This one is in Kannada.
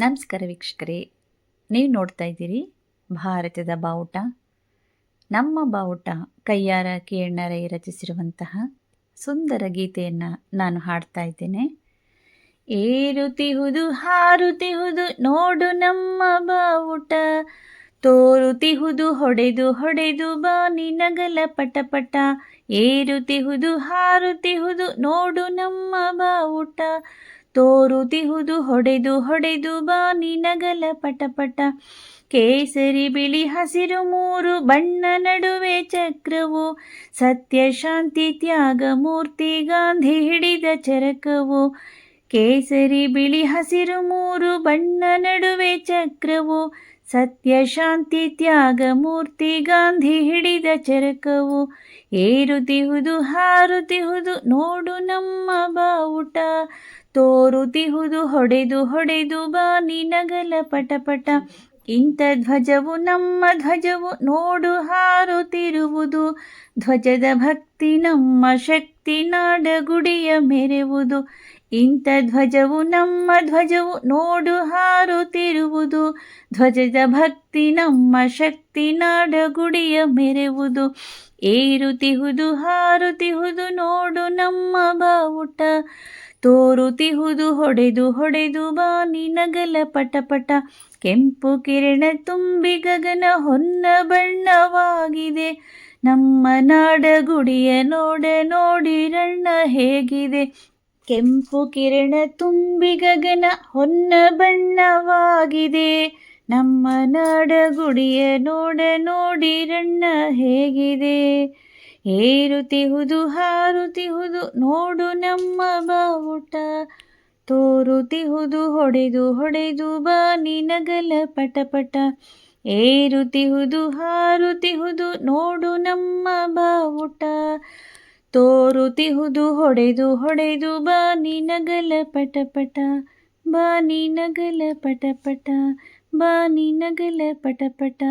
ನಮಸ್ಕಾರ ವೀಕ್ಷಕರೇ, ನೀವು ನೋಡ್ತಾ ಇದ್ದೀರಿ ಭಾರತದ ಬಾವುಟ. ನಮ್ಮ ಬಾವುಟ ಕೈಯಾರ ಕೀರ್ಣರೈ ರಚಿಸಿರುವಂತಹ ಸುಂದರ ಗೀತೆಯನ್ನು ನಾನು ಹಾಡ್ತಾ ಇದ್ದೇನೆ. ಏರುತಿಹುದು, ಹಾರುತಿಹುದು, ನೋಡು ನಮ್ಮ ಬಾವುಟ. ತೋರುತಿಹುದು, ಹೊಡೆದು ಹೊಡೆದು ಬಾನಿ ನಗಲ ಪಟಪಟ. ಏರುತಿಹುದು, ಹಾರುತಿಹುದು, ನೋಡು ನಮ್ಮ ಬಾವುಟ. ತೋರುತಿಹುದು, ಹೊಡೆದು ಹೊಡೆದು ಬಾನಿ ನಗಲ ಪಟಪಟ ಕೇಸರಿ ಬಿಳಿ ಹಸಿರು ಮೂರು, ಬಣ್ಣ ನಡುವೆ ಚಕ್ರವು. ಸತ್ಯ ಶಾಂತಿ ತ್ಯಾಗ ಮೂರ್ತಿ ಗಾಂಧಿ ಹಿಡಿದ ಚರಕವು. ಕೇಸರಿ ಬಿಳಿ ಹಸಿರು ಮೂರು, ಬಣ್ಣ ನಡುವೆ ಚಕ್ರವು. ಸತ್ಯ ಶಾಂತಿ ತ್ಯಾಗ ಮೂರ್ತಿ ಗಾಂಧಿ ಹಿಡಿದ ಚರಕವು. ಏರುತಿಹುದು, ಹಾರುತಿಹುದು, ನೋಡು ನಮ್ಮ ಬಾವುಟ. ತೋರುತಿಹುದು, ಹೊಡೆದು ಹೊಡೆದು ಬಾನಿ ನಗಲ ಪಟಪಟ ಇಂಥ ಧ್ವಜವು ನಮ್ಮ ಧ್ವಜವು, ನೋಡು ಹಾರುತ್ತಿರುವುದು ಧ್ವಜದ ಭಕ್ತಿ ನಮ್ಮ ಶಕ್ತಿ ನಾಡ ಗುಡಿಯ ಮೆರೆವುದು. ಇಂಥ ಧ್ವಜವು ನಮ್ಮ ಧ್ವಜವು, ನೋಡು ಹಾರುತ್ತಿರುವುದು ಧ್ವಜದ ಭಕ್ತಿ ನಮ್ಮ ಶಕ್ತಿ ನಾಡ ಗುಡಿಯ ಮೆರೆವುದು. ಏರುತಿಹುದು, ಹಾರುತಿಹುದು, ನೋಡು ನಮ್ಮ ಬಾವುಟ. ತೋರುತಿಹುದು ಹೊಡೆದು ಹೊಡೆದು ಬಾನಿ ನಗಲ ಪಟಪಟ ಕೆಂಪು ಕಿರಣ ತುಂಬಿ ಗಗನ ಹೊನ್ನ ಬಣ್ಣವಾಗಿದೆ. ನಮ್ಮ ನಾಡ ಗುಡಿಯ ನೋಡ ನೋಡಿರಣ್ಣ ಹೇಗಿದೆ. ಕೆಂಪು ಕಿರಣ ತುಂಬಿ ಗಗನ ಹೊನ್ನ ಬಣ್ಣವಾಗಿದೆ. ನಮ್ಮ ನಾಡ ಗುಡಿಯ ನೋಡ ನೋಡಿರಣ್ಣ ಹೇಗಿದೆ. ಏರುತಿಹುದು, ಹಾರುತಿಹುದು, ನೋಡು ನಮ್ಮ ಬಾವುಟ. ತೋರುತಿಹುದು, ಹೊಡೆದು ಹೊಡೆದು ಬಾ ನಗಲ ಪಟಪಟ. ಏರುತಿಹುದು, ಹಾರುತಿಹುದು, ನೋಡು ನಮ್ಮ ಬಾವುಟ. ತೋರುತಿಹುದು, ಹೊಡೆದು ಹೊಡೆದು ಬಾ ನಗಲ ಪಟಪಟ. ಬಾ ನಗಲ ಪಟಪಟ, ಬಾ ನಗಲ ಪಟಪಟ.